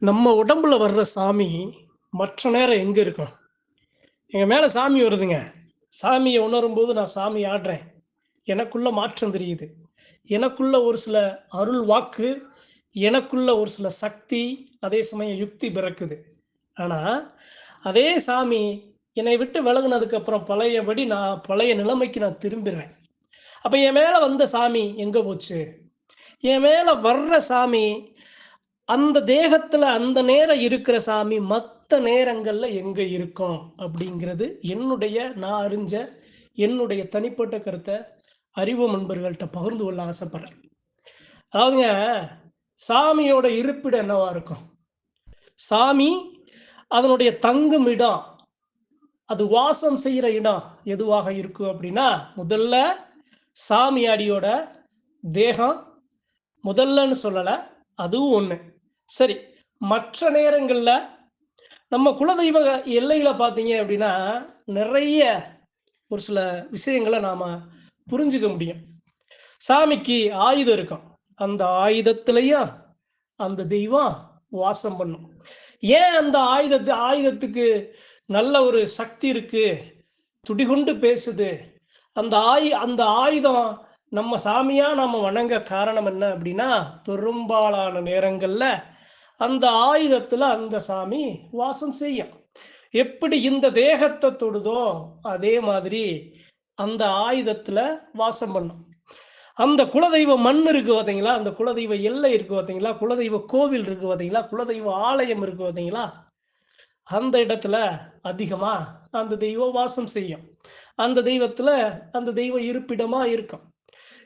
நம்ம உடம்புல வர்ற சாமி மற்ற நேரம் எங்கே இருக்கும் எங்கள் மேலே சாமி வருதுங்க. சாமியை உணரும்போது நான் சாமி ஆடுறேன். எனக்குள்ள மாற்றம் தெரியுது. எனக்குள்ள ஒரு சில அருள் வாக்கு எனக்குள்ள ஒரு சில சக்தி அதே சமயம் யுக்தி பிறக்குது. ஆனால் அதே சாமி என்னை விட்டு விலகுனதுக்கப்புறம் பழையபடி நான் பழைய நிலைமைக்கு நான் திரும்பிடுறேன். அப்போ என் மேலே வந்த சாமி எங்கே போச்சு? என் மேலே வர்ற சாமி அந்த தேகத்தில் அந்த நேரம் இருக்கிற சாமி மற்ற நேரங்களில் எங்கே இருக்கும் அப்படிங்கிறது என்னுடைய நான் அறிஞ்ச என்னுடைய தனிப்பட்ட கருத்தை அறிவு நண்பர்கள்ட்ட பகிர்ந்து கொள்ள ஆசைப்படுறேன். அதாவதுங்க சாமியோட இருப்பிடம் என்னவா இருக்கும்? சாமி அதனுடைய தங்கும் இடம் அது வாசம் செய்கிற இடம் எதுவாக இருக்கும் அப்படின்னா முதல்ல சாமியாடியோட தேகம் முதல்லன்னு சொல்லலை அதுவும் ஒன்று சரி மற்ற நேரங்களில் நம்ம குலதெய்வ எல்லையில் பார்த்தீங்க அப்படின்னா நிறைய ஒரு சில விஷயங்களை நாம் புரிஞ்சுக்க முடியும். சாமிக்கு ஆயுதம் இருக்கும். அந்த ஆயுதத்துலையும் அந்த தெய்வம் வாசம் பண்ணும். ஏன் அந்த ஆயுதத்து ஆயுதத்துக்கு நல்ல ஒரு சக்தி இருக்கு? துடிகொண்டு பேசுது. அந்த ஆயு அந்த ஆயுதம் நம்ம சாமியாக நம்ம வணங்க காரணம் என்ன அப்படின்னா பெரும்பாலான நேரங்களில் அந்த ஆயுதத்துல அந்த சாமி வாசம் செய்யும். எப்படி இந்த தேகத்தை தொடுதோ அதே மாதிரி அந்த ஆயுதத்துல வாசம் பண்ணும். அந்த குலதெய்வ மண் இருக்கு பார்த்தீங்களா அந்த குலதெய்வ எல்லை இருக்கு பார்த்தீங்களா குலதெய்வ கோவில் இருக்கு பார்த்தீங்களா குலதெய்வ ஆலயம் இருக்கு பார்த்தீங்களா அந்த இடத்துல அதிகமா அந்த தெய்வம் வாசம் செய்யும். அந்த தெய்வத்துல அந்த தெய்வ இருப்பிடமா இருக்கும்.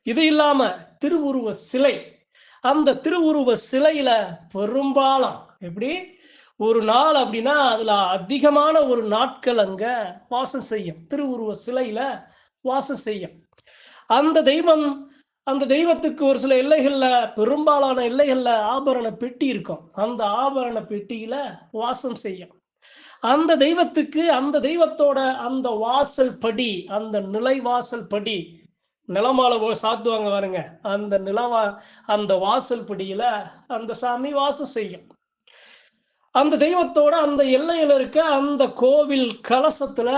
இது இல்லாம திருவுருவ சிலை அந்த திருவுருவ சிலையில பெரும்பாலும் எப்படி? ஒரு நாள் அப்படின்னா அதுல அதிகமான ஒரு நாட்கள் அங்க வாசம் செய்யும். திருவுருவ சிலையில வாசம் செய்யும். அந்த தெய்வம் அந்த தெய்வத்துக்கு ஒரு சில எல்லைகள்ல பெரும்பாலான எல்லைகள்ல ஆபரண பெட்டி இருக்கும். அந்த ஆபரண பெட்டியில வாசம் செய்யும். அந்த தெய்வத்துக்கு அந்த தெய்வத்தோட அந்த வாசல் படி அந்த நிலை வாசல் படி நிலமால சாத்துவாங்க பாருங்க. அந்த நிலவா அந்த வாசல் பிடியில அந்த சாமி வாசம் செய்யும். அந்த தெய்வத்தோட அந்த எல்லையில் இருக்க அந்த கோவில் கலசத்துல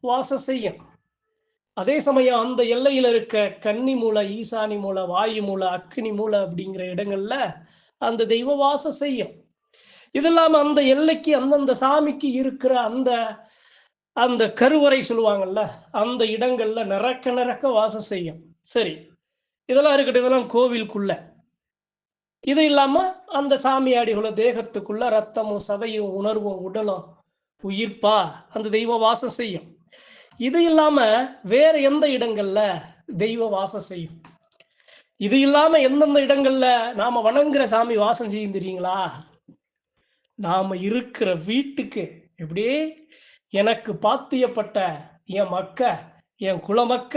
வாசம் செய்யும். அதே சமயம் அந்த எல்லையில் இருக்க கன்னி மூலை ஈசானி மூலை வாயு மூலை அக்னி மூலை அப்படிங்கிற இடங்கள்ல அந்த தெய்வம் வாசம் செய்யும். இது இல்லாமல் அந்த எல்லைக்கு அந்தந்த சாமிக்கு இருக்கிற அந்த அந்த கருவறை சொல்லுவாங்கல்ல அந்த இடங்கள்ல நிறக்க நிறக்க வாசம் செய்யும். சரி இதெல்லாம் இருக்கட்டும் இதெல்லாம் கோவிலுக்குள்ள. இது இல்லாம அந்த சாமியாடிகள தேகத்துக்குள்ள ரத்தமும் சதையும் உணர்வும் உடலும் உயிர்ப்பா அந்த தெய்வம் வாசம் செய்யும். இது இல்லாம வேற எந்த இடங்கள்ல தெய்வ வாசம் செய்யும்? இது இல்லாம எந்தெந்த இடங்கள்ல நாம வணங்குற சாமி வாசம் செய்யும் தெரியுங்களா? நாம இருக்கிற வீட்டுக்கு எப்படி எனக்கு பாத்தியப்பட்ட என் மக்க என் குலமக்க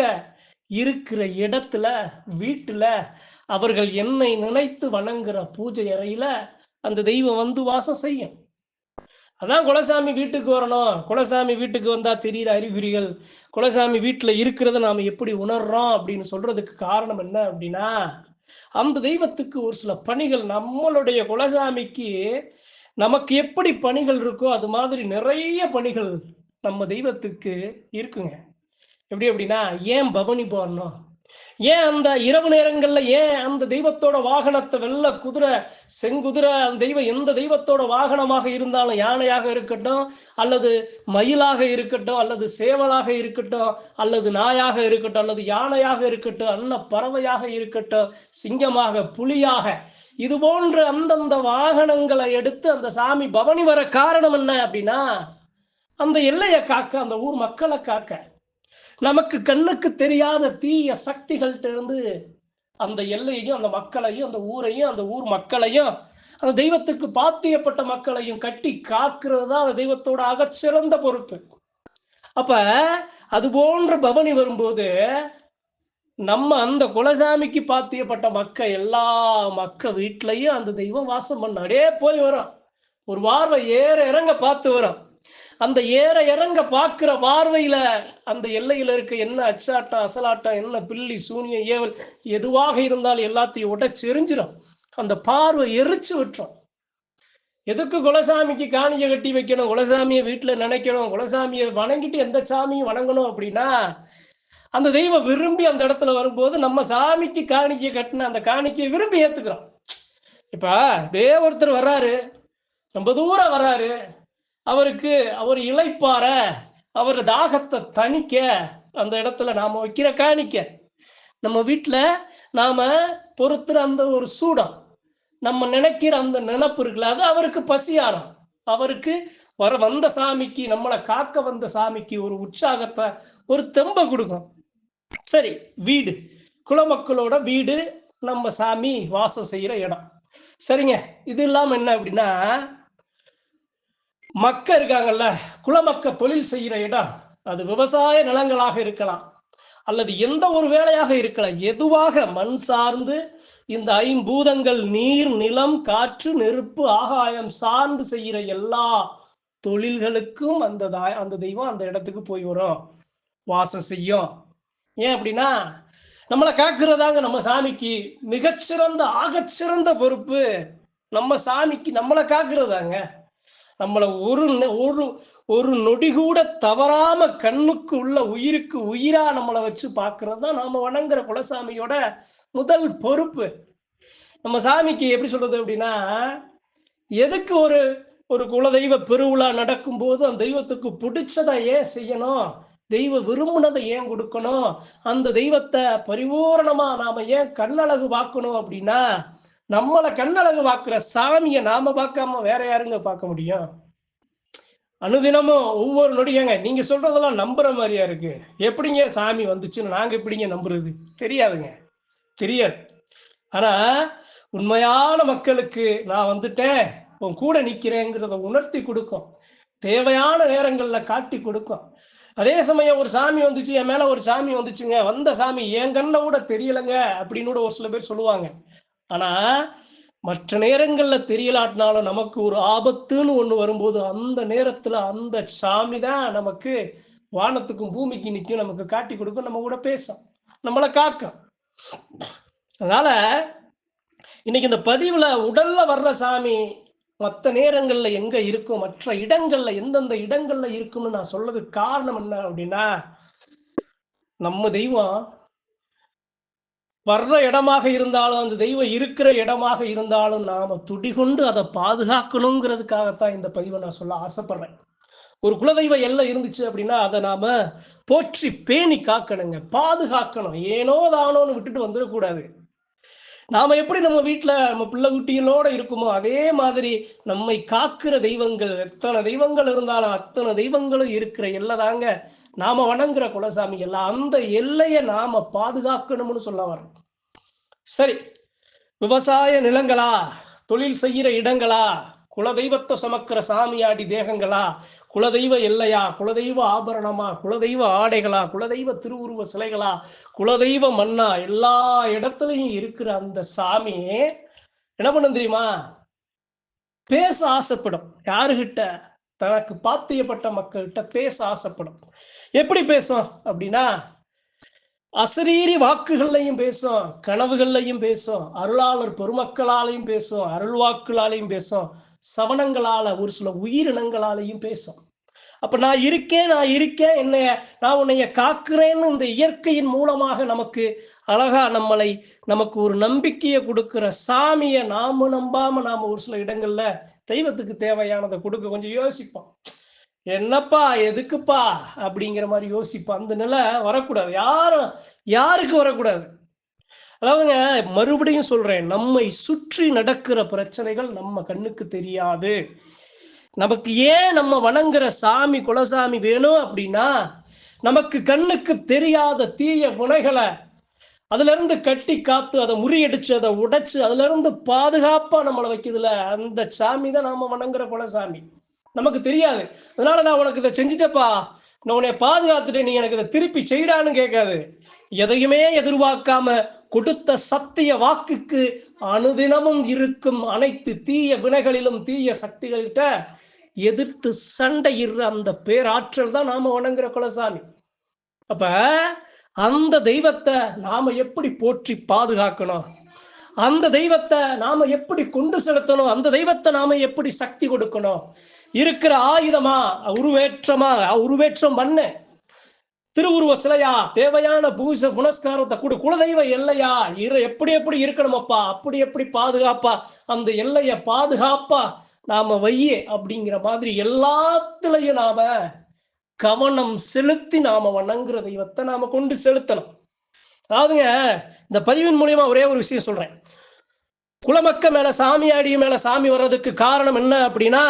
இருக்கிற இடத்துல வீட்டில் அவர்கள் என்னை நினைத்து வணங்குற பூஜை அறையில அந்த தெய்வம் வந்து வாசம் செய்யும். அதான் குலசாமி வீட்டுக்கு வரணும். குலசாமி வீட்டுக்கு வந்தால் தெரியுற அறிகுறிகள். குலசாமி வீட்டில் இருக்கிறத நாம் எப்படி உணர்றோம் அப்படின்னு சொல்றதுக்கு காரணம் என்ன அப்படின்னா அந்த தெய்வத்துக்கு ஒரு சில பணிகள் நம்மளுடைய குலசாமிக்கு நமக்கு எப்படி பணிகள் இருக்கோ அது மாதிரி நிறைய பணிகள் நம்ம தெய்வத்துக்கு இருக்குங்க. எப்படி அப்படின்னா ஏன் பவனி போடணும் ஏன் அந்த இரவு நேரங்கள்ல ஏன் அந்த தெய்வத்தோட வாகனத்தை வெள்ள குதிரை செங்குதிரை அந்த தெய்வம் எந்த தெய்வத்தோட வாகனமாக இருந்தாலும் யானையாக இருக்கட்டும் அல்லது மயிலாக இருக்கட்டும் அல்லது சேவலாக இருக்கட்டும் அல்லது நாயாக இருக்கட்டும் அல்லது யானையாக இருக்கட்டும் அன்ன பறவையாக இருக்கட்டும் சிங்கமாக புலியாக. இது போன்ற அந்தந்த வாகனங்களை எடுத்து அந்த சாமி பவனி வர காரணம் என்ன அப்படின்னா அந்த எல்லையை காக்க அந்த ஊர் மக்களை காக்க. நமக்கு கண்ணுக்கு தெரியாத தீய சக்திகள்கிட்ட இருந்து அந்த எல்லையையும் அந்த மக்களையும் அந்த ஊரையும் அந்த ஊர் மக்களையும் அந்த தெய்வத்துக்கு பாத்தியப்பட்ட மக்களையும் கட்டி காக்குறது தான் அந்த தெய்வத்தோட அகச்சிறந்த பொறுப்பு. அப்ப அது போன்ற பவனி வரும்போது நம்ம அந்த குலசாமிக்கு பாத்தியப்பட்ட மக்க எல்லா மக்க வீட்லையும் அந்த தெய்வம் வாசம் பண்ண போய் வரும். ஒரு வாரம் ஏற இறங்க பார்த்து வரும். அந்த ஏற இறங்க பார்க்குற பார்வையில் அந்த எல்லையில் இருக்க என்ன அச்சாட்டம் அசலாட்டம் என்ன பில்லி சூனியம் ஏவல் எதுவாக இருந்தாலும் எல்லாத்தையும் உடச்செறிஞ்சிடும் அந்த பார்வை எரிச்சு விட்டுரும். எதுக்கு குலசாமிக்கு காணிக்கை கட்டி வைக்கணும்? குலசாமியை வீட்டில் நினைக்கணும். குலசாமியை வணங்கிட்டு எந்த சாமியும் வணங்கணும் அப்படின்னா அந்த தெய்வம் விரும்பி அந்த இடத்துல வரும்போது நம்ம சாமிக்கு காணிக்கை கட்டின அந்த காணிக்கையை விரும்பி ஏற்றுக்கிறோம் இப்போ இதே ஒருத்தர் வர்றாரு. ரொம்ப தூரம் வர்றாரு. அவருக்கு அவர் இழைப்பார அவர் தாகத்தை தணிக்க அந்த இடத்துல நாம வைக்கிற காணிக்க. நம்ம வீட்டில் நாம பொறுத்துற அந்த ஒரு சூடம் நம்ம நினைக்கிற அந்த நினப்பு இருக்குல்ல அது அவருக்கு பசியாரம். அவருக்கு வர வந்த சாமிக்கு நம்மளை காக்க வந்த சாமிக்கு ஒரு உற்சாகத்தை ஒரு தெம்பை கொடுக்கும். சரி வீடு. குலமக்களோட வீடு நம்ம சாமி வாசம் செய்கிற இடம். சரிங்க இது இல்லாமல் என்ன அப்படின்னா மக்க இருக்காங்கல்ல குலமக்க தொழில் செய்கிற இடம் அது விவசாய நிலங்களாக இருக்கலாம் அல்லது எந்த ஒரு வேலையாக இருக்கலாம். எதுவாக மண் சார்ந்து இந்த ஐம்பூதங்கள் நீர் நிலம் காற்று நெருப்பு ஆகாயம் சார்ந்து செய்கிற எல்லா தொழில்களுக்கும் அந்த தா- அந்த தெய்வம் அந்த இடத்துக்கு போய் வரும் வாசம் செய்யும். ஏன் அப்படின்னா நம்மளை காக்குறதாங்க நம்ம சாமிக்கு மிகச்சிறந்த ஆகச்சிறந்த பொறுப்பு. நம்ம சாமிக்கு நம்மளை காக்குறதாங்க. நம்மளை ஒரு ஒரு ஒரு நொடி கூட தவறாம கண்ணுக்கு உள்ள உயிருக்கு உயிரா நம்மளை வச்சு பார்க்கறது தான் நாம வணங்குற குலசாமியோட முதல் பொறுப்பு. நம்ம சாமிக்கு எப்படி சொல்றது அப்படின்னா எதுக்கு ஒரு ஒரு குலதெய்வ பெருவிழா நடக்கும்போது அந்த தெய்வத்துக்கு பிடிச்சதை ஏன் செய்யணும்? தெய்வ விரும்பினதை ஏன் கொடுக்கணும்? அந்த தெய்வத்தை பரிபூரணமா நாம ஏன் கண்ணழகு பார்க்கணும் அப்படின்னா நம்மளை கண்ணழகு பார்க்குற சாமியை நாம பார்க்காம வேற யாருங்க பார்க்க முடியும்? அனுதினமும் ஒவ்வொரு நொடியங்க நீங்க சொல்றதெல்லாம் நம்புற மாதிரியா இருக்கு. எப்படிங்க சாமி வந்துச்சுன்னு நாங்க எப்படிங்க நம்புறது? தெரியாதுங்க. தெரியாது. ஆனா உண்மையான மக்களுக்கு நான் வந்துட்டேன் உன் கூட நிற்கிறேங்கிறத உணர்த்தி கொடுக்கும். தேவையான நேரங்களில் காட்டி கொடுக்கும். அதே சமயம் ஒரு சாமி வந்துச்சு என் மேலே ஒரு சாமி வந்துச்சுங்க வந்த சாமி என் கண்ணை கூட தெரியலைங்க அப்படின்னு கூட ஒரு சில பேர் சொல்லுவாங்க. ஆனா மற்ற நேரங்கள்ல தெரியலாட்டினாலும் நமக்கு ஒரு ஆபத்துன்னு ஒண்ணு வரும்போது அந்த நேரத்துல அந்த சாமி தான் நமக்கு வானத்துக்கும் பூமிக்கு நிற்கும் நமக்கு காட்டி கொடுக்கும். நம்ம கூட பேசும். நம்மளை காக்கும். அதனால இன்னைக்கு இந்த பதிவுல உடல்ல வர்ற சாமி மற்ற நேரங்கள்ல எங்க இருக்கும் மற்ற இடங்கள்ல எந்தெந்த இடங்கள்ல இருக்கும்னு நான் சொல்றதுக்கு காரணம் என்ன அப்படின்னா நம்ம தெய்வம் வர்ற இடமாக இருந்தாலும் அந்த தெய்வம் இருக்கிற இடமாக இருந்தாலும் நாம துடிகொண்டு அதை பாதுகாக்கணுங்கிறதுக்காகத்தான் இந்த பதிவை நான் சொல்ல ஆசைப்படுறேன். ஒரு குலதெய்வ எல்லை இருந்துச்சு அப்படின்னா அதை நாம போற்றி பேணி காக்கணுங்க பாதுகாக்கணும். ஏனோ தானோன்னு விட்டுட்டு வந்துடக்கூடாது. நாம எப்படி நம்ம வீட்டில் நம்ம பிள்ளை குட்டிகளோட இருக்குமோ அதே மாதிரி நம்மை காக்கிற தெய்வங்கள் எத்தனை தெய்வங்கள் இருந்தாலும் அத்தனை தெய்வங்களும் இருக்கிற எல்லை தாங்க நாம வணங்குற குலசாமி எல்லாம் அந்த எல்லையை நாம பாதுகாக்கணும்னு சொல்ல வரோம் சரி விவசாய நிலங்களா? தொழில் செய்கிற இடங்களா? குலதெய்வத்தை சமக்கிற சாமியாடி தேகங்களா? குலதெய்வ எல்லையா? குலதெய்வ ஆபரணமா? குலதெய்வ ஆடைகளா? குலதெய்வ திருவுருவ சிலைகளா? குலதெய்வ மண்ணா எல்லா இடத்துலையும் இருக்கிற அந்த சாமி என்ன பண்ணும் தெரியுமா? பேச ஆசைப்படும். யாருகிட்ட? தனக்கு பாத்தியப்பட்ட மக்கள்கிட்ட பேச ஆசைப்படும். எப்படி பேசும்? அப்படின்னா அசரீரி வாக்குகள்லையும் பேசும் கனவுகள்லையும் பேசும் அருளாளர் பெருமக்களாலையும் பேசும் அருள்வாக்குகளாலையும் பேசும் சவனங்களால ஒரு சில உயிரினங்களாலையும் பேசும். அப்ப நான் இருக்கேன் நான் இருக்கேன் என்னைய நான் உன்னைய காக்குறேன்னு இந்த இயற்கையின் மூலமாக நமக்கு அழகா நம்மளை நமக்கு ஒரு நம்பிக்கையை கொடுக்கிற சாமியை நாம நம்பாம நாம ஒரு சில இடங்கள்ல தெய்வத்துக்கு தேவையானதை கொடுக்க கொஞ்சம் யோசிப்போம். என்னப்பா எதுக்குப்பா? அப்படிங்கிற மாதிரி யோசிப்பா. அந்த நிலை வரக்கூடாது. யாரும் யாருக்கு வரக்கூடாது. அதாவதுங்க மறுபடியும் சொல்றேன். நம்மை சுற்றி நடக்கிற பிரச்சனைகள் நம்ம கண்ணுக்கு தெரியாது. நமக்கு ஏன் நம்ம வணங்குற சாமி குலசாமி வேணும் அப்படின்னா நமக்கு கண்ணுக்கு தெரியாத தீய குணைகளை அதுல இருந்து கட்டி காத்து அதை முறியடிச்சு அதை உடைச்சு அதுல இருந்து பாதுகாப்பா நம்மளை வைக்கிறதுல அந்த சாமி தான் நாம வணங்குற குலசாமி. நமக்கு தெரியாது. அதனால நான் உனக்கு இதை செஞ்சுட்டப்பா. நான் உன்னை பாதுகாத்துட்டேன். நீ எனக்கு இதை திருப்பி செய்டான்னு கேட்காது. எதையுமே எதிர்பார்க்காம கொடுத்த சத்திய வாக்குக்கு அனுதினமும் இருக்கும் அனைத்து தீய வினைகளிலும் தீய சக்திகள்கிட்ட எதிர்த்து சண்டையிடுற அந்த பேராற்றல் தான் நாம வணங்குற குலசாமி. அப்ப அந்த தெய்வத்தை நாம எப்படி போற்றி பாதுகாக்கணும்? அந்த தெய்வத்தை நாம எப்படி கொண்டு செலுத்தணும்? அந்த தெய்வத்தை நாம எப்படி சக்தி கொடுக்கணும்? இருக்கிற ஆயுதமா? உருவேற்றமா? உருவேற்றம் பண்ணு. திருவுருவ சிலையா? தேவையான பூஜை புனஸ்காரத்தை கொடு. குலதெய்வ எல்லையா? இரு எப்படி எப்படி இருக்கணுமப்பா? அப்படி எப்படி பாதுகாப்பா? அந்த எல்லையை பாதுகாப்பா? நாம வையே அப்படிங்கிற மாதிரி எல்லாத்துலயும் நாம கவனம் செலுத்தி நாம வணங்குற தெய்வத்தை நாம கொண்டு செலுத்தணும். அதாவதுங்க இந்த பதிவின் மூலியமா ஒரே ஒரு விஷயம் சொல்றேன். குலமக்க மேல சாமி அடி மேல சாமி வர்றதுக்கு காரணம் என்ன அப்படின்னா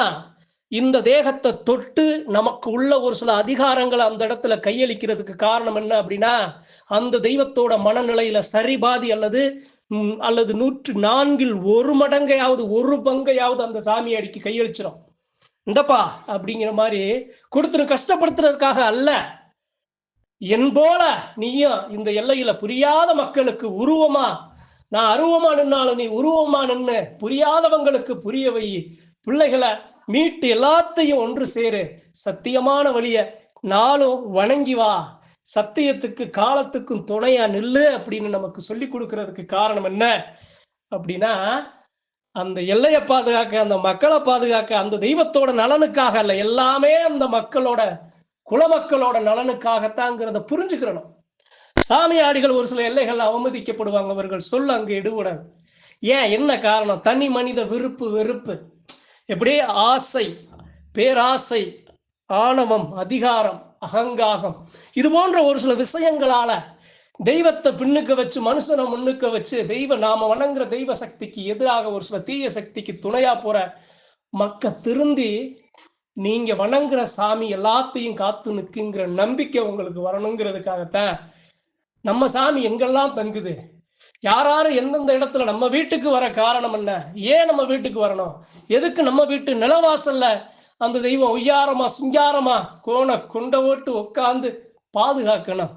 இந்த தேகத்தை தொட்டு நமக்கு உள்ள ஒரு சில அதிகாரங்களை அந்த இடத்துல கையளிக்கிறதுக்கு காரணம் என்ன அப்படின்னா அந்த தெய்வத்தோட மனநிலையில சரிபாதி அல்லது அல்லது நூற்று நான்கில் ஒரு மடங்கையாவது ஒரு பங்கையாவது அந்த சாமி அடிக்கு கையளிச்சிடும் இந்தப்பா அப்படிங்கிற மாதிரி கொடுத்துரு கஷ்டப்படுத்துறதுக்காக அல்ல. என் போல நீயும் இந்த எல்லையில புரியாத மக்களுக்கு உருவமா நான் அருவமா நின்னாலும் நீ உருவமா நின்னு புரியாதவங்களுக்கு புரிய வை. பிள்ளைகளை மீட்டு எல்லாத்தையும் ஒன்று சேரு. சத்தியமான வழிய நாளும் வணங்கி வா. சத்தியத்துக்கு காலத்துக்கும் துணையா நில்லு அப்படின்னு நமக்கு சொல்லி கொடுக்கறதுக்கு காரணம் என்ன? அப்படின்னா அந்த எல்லையை பாதுகாக்க அந்த மக்களை பாதுகாக்க அந்த தெய்வத்தோட நலனுக்காக அல்ல எல்லாமே அந்த மக்களோட குலமக்களோட நலனுக்காகத்தாங்கிறத புரிஞ்சுக்கிறணும். சாமியாடிகள் ஒரு சில எல்லைகள் அவமதிக்கப்படுவாங்க அவர்கள். சொல்ல அங்கு எடுபடாது ஏன்? என்ன காரணம்? தனி மனித விருப்பு வெறுப்பு. எப்படி ஆசை பேராசை ஆணவம் அதிகாரம் அகங்காகம் இது போன்ற ஒரு சில விஷயங்களால தெய்வத்தை பின்னுக்க வச்சு மனுஷனை முன்னுக்க வச்சு தெய்வ நாம வணங்குற தெய்வ சக்திக்கு எதிராக ஒரு சில தீய சக்திக்கு துணையா போற மக்க திருந்தி நீங்க வணங்குற சாமி எல்லாத்தையும் காத்து நிற்குங்கிற நம்பிக்கை உங்களுக்கு வரணுங்கிறதுக்காகத்தான் நம்ம சாமி எங்கெல்லாம் தங்குது? யாராரு எந்தெந்த இடத்துல நம்ம வீட்டுக்கு வர காரணம் என்ன? ஏன் நம்ம வீட்டுக்கு வரணும்? எதுக்கு நம்ம வீட்டு நிலவாசல்ல அந்த தெய்வம் ஒய்யாரமா சிங்காரமா கோண கொண்ட ஓட்டு உட்காந்து பாதுகாக்கணும்?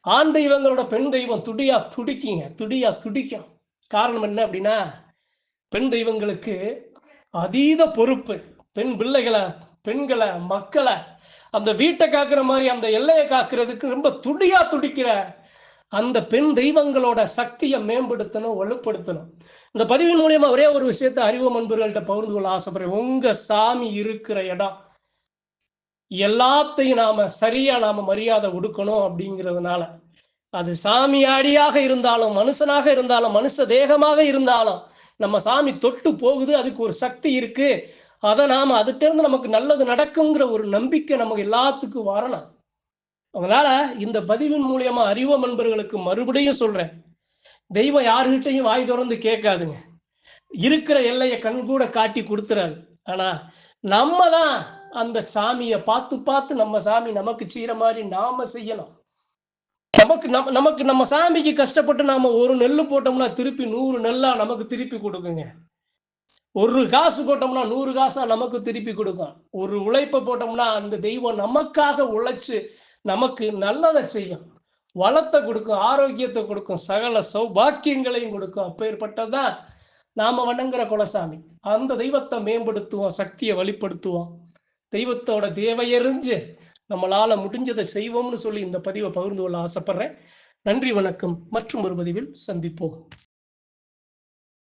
ஆண் தெய்வங்களோட பெண் தெய்வம் துடியா துடிக்குங்க துடியா துடிக்கும். காரணம் என்ன அப்படின்னா பெண் தெய்வங்களுக்கு அதீத பொறுப்பு. பெண் பிள்ளைகளை பெண்களை மக்களை. அந்த வீட்டை காக்குற மாதிரி அந்த எல்லையை காக்கிறதுக்கு ரொம்ப துடியா துடிக்கிற அந்த பெண் தெய்வங்களோட சக்தியை மேம்படுத்தணும் வலுப்படுத்தணும். இந்த பதிவின் மூலியமா ஒரே ஒரு விஷயத்த அறிவு நண்பர்கள்ட்ட பகிர்ந்து கொள்ள ஆசைப்படுறேன். உங்க சாமி இருக்கிற இடம். எல்லாத்தையும் நாம சரியா நாம மரியாதை கொடுக்கணும் அப்படிங்கிறதுனால. அது சாமியாடியாக இருந்தாலும் மனுஷனாக இருந்தாலும் மனுஷ தேகமாக இருந்தாலும் நம்ம சாமி தொட்டு போகுது அதுக்கு ஒரு சக்தி இருக்கு. அதை நாம அதுட்ட இருந்து நமக்கு நல்லது நடக்குங்கிற ஒரு நம்பிக்கை நமக்கு எல்லாத்துக்கும் வரணும். அதனால இந்த பதிவின் மூலியமா அறிவ நண்பர்களுக்கு மறுபடியும் சொல்றேன். தெய்வம் யாருகிட்டையும் வாய் திறந்து கேட்காதுங்க. இருக்கிற எல்லையை கண்கூட காட்டி கொடுத்துறாரு. ஆனா நம்ம தான் அந்த சாமியை பார்த்து பார்த்து நம்ம சாமி நமக்கு செய்யற மாதிரி நாம செய்யணும். நமக்கு நம் நமக்கு நம்ம சாமிக்கு கஷ்டப்பட்டு நாம ஒரு நெல் போட்டோம்னா திருப்பி நூறு நெல்லா நமக்கு திருப்பி கொடுக்குங்க. ஒரு காசு போட்டோம்னா நூறு காசா நமக்கு திருப்பி கொடுக்கும். ஒரு உழைப்பை போட்டோம்னா அந்த தெய்வம் நமக்காக உழைச்சு நமக்கு நல்லதை செய்யும். வளத்தை கொடுக்கும் ஆரோக்கியத்தை கொடுக்கும் சகல சௌபாக்கியங்களையும் கொடுக்கும். அப்பேற்பட்டதான் நாம வணங்குற குலசாமி. அந்த தெய்வத்தை மேம்படுத்துவோம் சக்தியை வழிப்படுத்துவோம். தெய்வத்தோட தேவையறிஞ்சு நம்மளால முடிஞ்சதை செய்வோம்னு சொல்லி இந்த பதிவை பகிர்ந்து கொள்ள ஆசைப்படுறேன். நன்றி வணக்கம். மற்றும் ஒரு பதிவில் சந்திப்போம்.